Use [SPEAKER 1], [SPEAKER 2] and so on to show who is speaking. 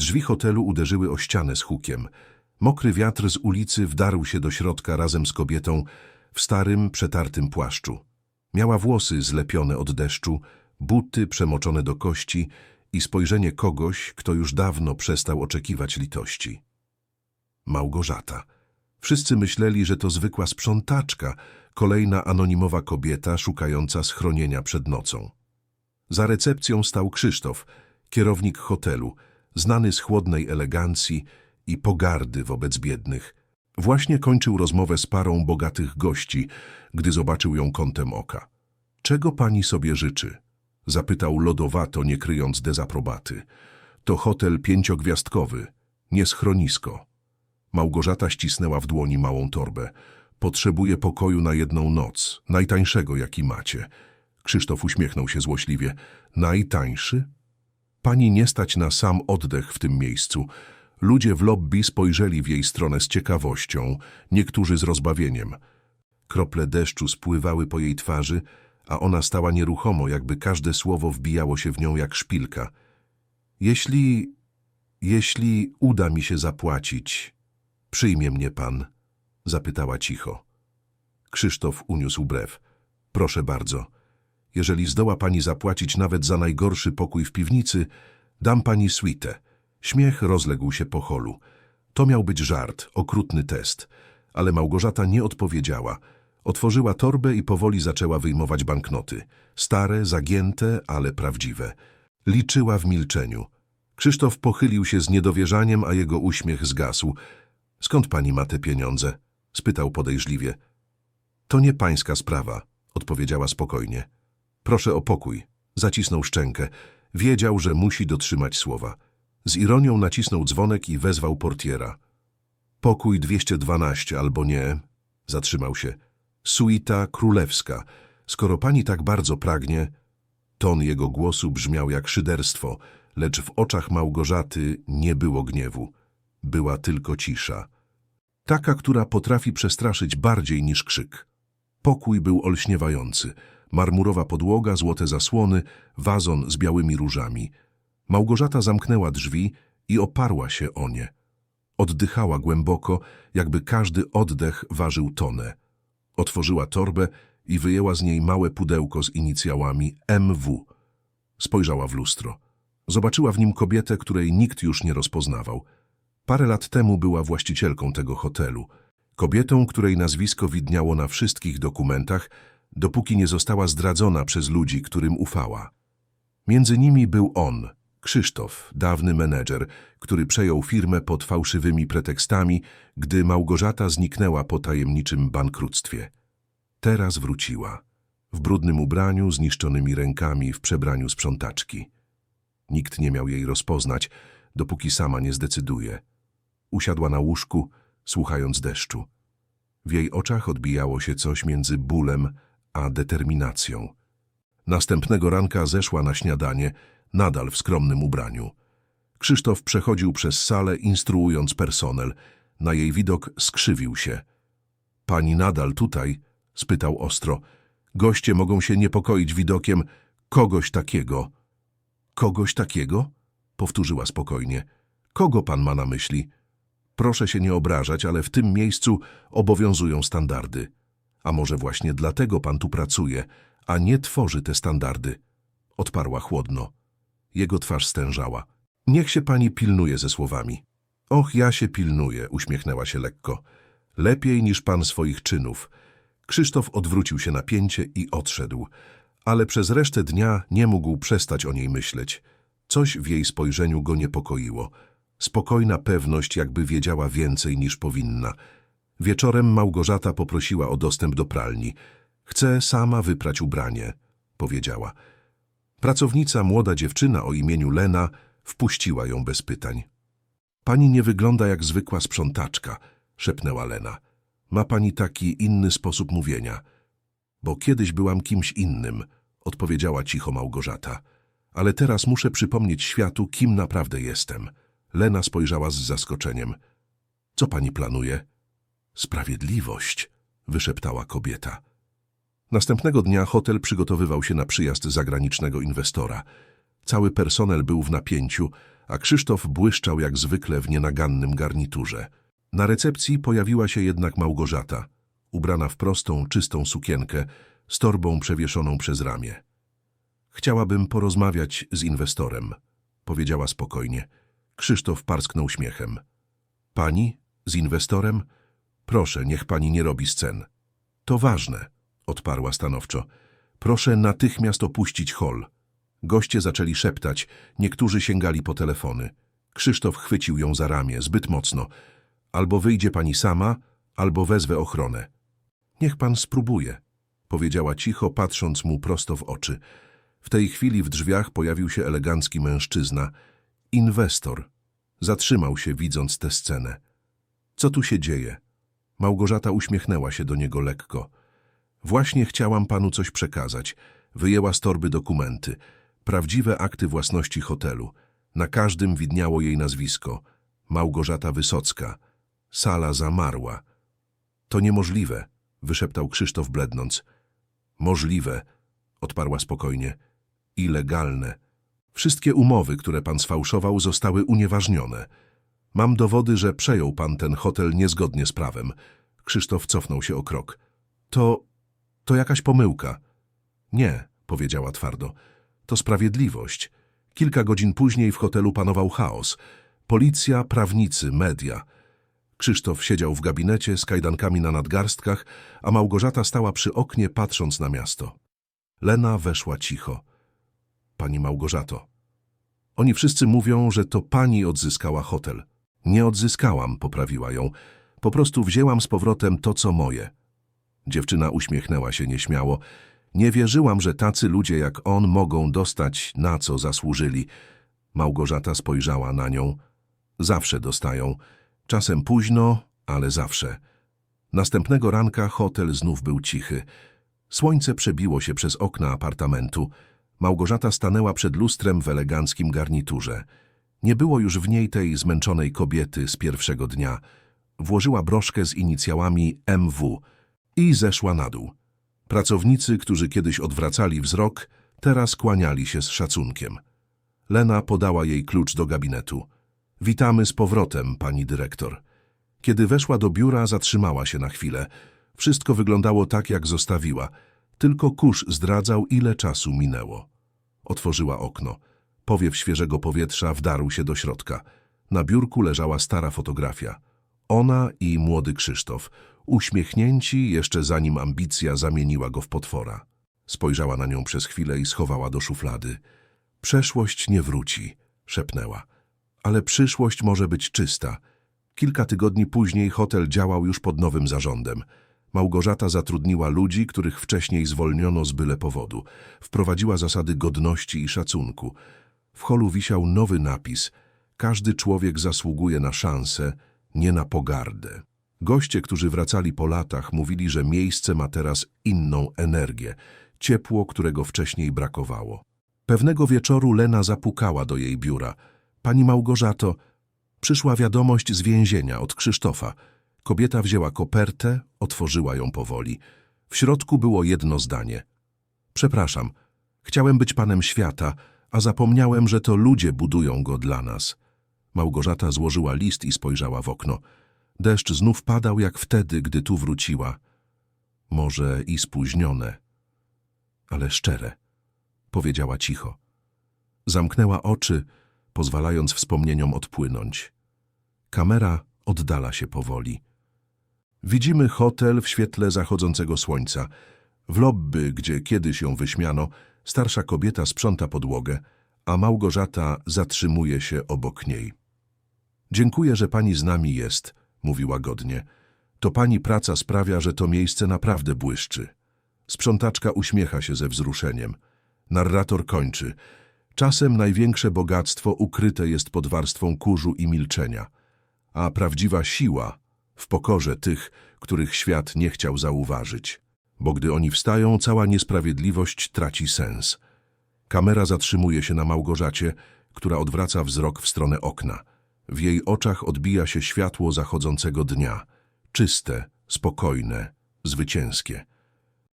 [SPEAKER 1] Drzwi hotelu uderzyły o ścianę z hukiem. Mokry wiatr z ulicy wdarł się do środka razem z kobietą w starym, przetartym płaszczu. Miała włosy zlepione od deszczu, buty przemoczone do kości i spojrzenie kogoś, kto już dawno przestał oczekiwać litości. Małgorzata. Wszyscy myśleli, że to zwykła sprzątaczka, kolejna anonimowa kobieta szukająca schronienia przed nocą. Za recepcją stał Krzysztof, kierownik hotelu, znany z chłodnej elegancji i pogardy wobec biednych. Właśnie kończył rozmowę z parą bogatych gości, gdy zobaczył ją kątem oka. Czego pani sobie życzy? Zapytał lodowato, nie kryjąc dezaprobaty. To hotel pięciogwiazdkowy, nie schronisko. Małgorzata ścisnęła w dłoni małą torbę. Potrzebuję pokoju na jedną noc, najtańszego, jaki macie. Krzysztof uśmiechnął się złośliwie. Najtańszy? Pani nie stać na sam oddech w tym miejscu. Ludzie w lobby spojrzeli w jej stronę z ciekawością, niektórzy z rozbawieniem. Krople deszczu spływały po jej twarzy, a ona stała nieruchomo, jakby każde słowo wbijało się w nią jak szpilka. Jeśli... jeśli uda mi się zapłacić, przyjmie mnie pan? Zapytała cicho. Krzysztof uniósł brew. Proszę bardzo. Jeżeli zdoła pani zapłacić nawet za najgorszy pokój w piwnicy, dam pani suite. Śmiech rozległ się po holu. To miał być żart, okrutny test. Ale Małgorzata nie odpowiedziała. Otworzyła torbę i powoli zaczęła wyjmować banknoty. Stare, zagięte, ale prawdziwe. Liczyła w milczeniu. Krzysztof pochylił się z niedowierzaniem, a jego uśmiech zgasł. Skąd pani ma te pieniądze? spytał podejrzliwie. To nie pańska sprawa, odpowiedziała spokojnie. Proszę o pokój. Zacisnął szczękę. Wiedział, że musi dotrzymać słowa. Z ironią nacisnął dzwonek i wezwał portiera. Pokój 212 albo nie. Zatrzymał się. Suita królewska. Skoro pani tak bardzo pragnie... Ton jego głosu brzmiał jak szyderstwo, lecz w oczach Małgorzaty nie było gniewu. Była tylko cisza. Taka, która potrafi przestraszyć bardziej niż krzyk. Pokój był olśniewający. Marmurowa podłoga, złote zasłony, wazon z białymi różami. Małgorzata zamknęła drzwi i oparła się o nie. Oddychała głęboko, jakby każdy oddech ważył tonę. Otworzyła torbę i wyjęła z niej małe pudełko z inicjałami MW. Spojrzała w lustro. Zobaczyła w nim kobietę, której nikt już nie rozpoznawał. Parę lat temu była właścicielką tego hotelu. Kobietą, której nazwisko widniało na wszystkich dokumentach, dopóki nie została zdradzona przez ludzi, którym ufała. Między nimi był on, Krzysztof, dawny menedżer, który przejął firmę pod fałszywymi pretekstami, gdy Małgorzata zniknęła po tajemniczym bankructwie. Teraz wróciła. W brudnym ubraniu, zniszczonymi rękami, w przebraniu sprzątaczki. Nikt nie miał jej rozpoznać, dopóki sama nie zdecyduje. Usiadła na łóżku, słuchając deszczu. W jej oczach odbijało się coś między bólem a determinacją. Następnego ranka zeszła na śniadanie, nadal w skromnym ubraniu. Krzysztof przechodził przez salę, instruując personel. Na jej widok skrzywił się. Pani nadal tutaj? spytał ostro. Goście mogą się niepokoić widokiem kogoś takiego. Kogoś takiego? powtórzyła spokojnie. Kogo pan ma na myśli? Proszę się nie obrażać, ale w tym miejscu obowiązują standardy. A może właśnie dlatego pan tu pracuje, a nie tworzy te standardy? Odparła chłodno. Jego twarz stężała. Niech się pani pilnuje ze słowami. Och, ja się pilnuję, uśmiechnęła się lekko. Lepiej niż pan swoich czynów. Krzysztof odwrócił się na pięcie i odszedł. Ale przez resztę dnia nie mógł przestać o niej myśleć. Coś w jej spojrzeniu go niepokoiło. Spokojna pewność, jakby wiedziała więcej niż powinna. Wieczorem Małgorzata poprosiła o dostęp do pralni. Chcę sama wyprać ubranie, powiedziała. Pracownica, młoda dziewczyna o imieniu Lena, wpuściła ją bez pytań. Pani nie wygląda jak zwykła sprzątaczka, szepnęła Lena. Ma pani taki inny sposób mówienia. Bo kiedyś byłam kimś innym, odpowiedziała cicho Małgorzata. Ale teraz muszę przypomnieć światu, kim naprawdę jestem. Lena spojrzała z zaskoczeniem. Co pani planuje? Sprawiedliwość, wyszeptała kobieta. Następnego dnia hotel przygotowywał się na przyjazd zagranicznego inwestora. Cały personel był w napięciu, a Krzysztof błyszczał jak zwykle w nienagannym garniturze. Na recepcji pojawiła się jednak Małgorzata, ubrana w prostą, czystą sukienkę, z torbą przewieszoną przez ramię. Chciałabym porozmawiać z inwestorem, powiedziała spokojnie. Krzysztof parsknął śmiechem. Pani? Z inwestorem? Proszę, niech pani nie robi scen. To ważne, odparła stanowczo. Proszę natychmiast opuścić hol. Goście zaczęli szeptać, niektórzy sięgali po telefony. Krzysztof chwycił ją za ramię, zbyt mocno. Albo wyjdzie pani sama, albo wezwę ochronę. Niech pan spróbuje, powiedziała cicho, patrząc mu prosto w oczy. W tej chwili w drzwiach pojawił się elegancki mężczyzna. Inwestor. Zatrzymał się, widząc tę scenę. Co tu się dzieje? Małgorzata uśmiechnęła się do niego lekko. Właśnie chciałam panu coś przekazać. Wyjęła z torby dokumenty. Prawdziwe akty własności hotelu. Na każdym widniało jej nazwisko. Małgorzata Wysocka. Sala zamarła. To niemożliwe, wyszeptał Krzysztof blednąc. Możliwe, odparła spokojnie. I legalne. Wszystkie umowy, które pan sfałszował, zostały unieważnione. Mam dowody, że przejął pan ten hotel niezgodnie z prawem. Krzysztof cofnął się o krok. To... to jakaś pomyłka. Nie, powiedziała twardo. To sprawiedliwość. Kilka godzin później w hotelu panował chaos. Policja, prawnicy, media. Krzysztof siedział w gabinecie z kajdankami na nadgarstkach, a Małgorzata stała przy oknie, patrząc na miasto. Lena weszła cicho. Pani Małgorzato. Oni wszyscy mówią, że to pani odzyskała hotel. Nie odzyskałam, poprawiła ją. Po prostu wzięłam z powrotem to, co moje. Dziewczyna uśmiechnęła się nieśmiało. Nie wierzyłam, że tacy ludzie jak on mogą dostać, na co zasłużyli. Małgorzata spojrzała na nią. Zawsze dostają. Czasem późno, ale zawsze. Następnego ranka hotel znów był cichy. Słońce przebiło się przez okna apartamentu. Małgorzata stanęła przed lustrem w eleganckim garniturze. Nie było już w niej tej zmęczonej kobiety z pierwszego dnia. Włożyła broszkę z inicjałami MW i zeszła na dół. Pracownicy, którzy kiedyś odwracali wzrok, teraz kłaniali się z szacunkiem. Lena podała jej klucz do gabinetu. Witamy z powrotem, pani dyrektor. Kiedy weszła do biura, zatrzymała się na chwilę. Wszystko wyglądało tak, jak zostawiła. Tylko kurz zdradzał, ile czasu minęło. Otworzyła okno. Powiew świeżego powietrza wdarł się do środka. Na biurku leżała stara fotografia. Ona i młody Krzysztof, uśmiechnięci jeszcze zanim ambicja zamieniła go w potwora. Spojrzała na nią przez chwilę i schowała do szuflady. Przeszłość nie wróci, szepnęła. Ale przyszłość może być czysta. Kilka tygodni później hotel działał już pod nowym zarządem. Małgorzata zatrudniła ludzi, których wcześniej zwolniono z byle powodu. Wprowadziła zasady godności i szacunku. W holu wisiał nowy napis. Każdy człowiek zasługuje na szansę, nie na pogardę. Goście, którzy wracali po latach, mówili, że miejsce ma teraz inną energię, ciepło, którego wcześniej brakowało. Pewnego wieczoru Lena zapukała do jej biura. Pani Małgorzato, przyszła wiadomość z więzienia od Krzysztofa. Kobieta wzięła kopertę, otworzyła ją powoli. W środku było jedno zdanie. Przepraszam, chciałem być panem świata, a zapomniałem, że to ludzie budują go dla nas. Małgorzata złożyła list i spojrzała w okno. Deszcz znów padał jak wtedy, gdy tu wróciła. Może i spóźnione, ale szczere, powiedziała cicho. Zamknęła oczy, pozwalając wspomnieniom odpłynąć. Kamera oddala się powoli. Widzimy hotel w świetle zachodzącego słońca. W lobby, gdzie kiedyś ją wyśmiano, starsza kobieta sprząta podłogę, a Małgorzata zatrzymuje się obok niej. Dziękuję, że pani z nami jest, mówi łagodnie. To pani praca sprawia, że to miejsce naprawdę błyszczy. Sprzątaczka uśmiecha się ze wzruszeniem. Narrator kończy. Czasem największe bogactwo ukryte jest pod warstwą kurzu i milczenia, a prawdziwa siła w pokorze tych, których świat nie chciał zauważyć. Bo gdy oni wstają, cała niesprawiedliwość traci sens. Kamera zatrzymuje się na Małgorzacie, która odwraca wzrok w stronę okna. W jej oczach odbija się światło zachodzącego dnia. Czyste, spokojne, zwycięskie.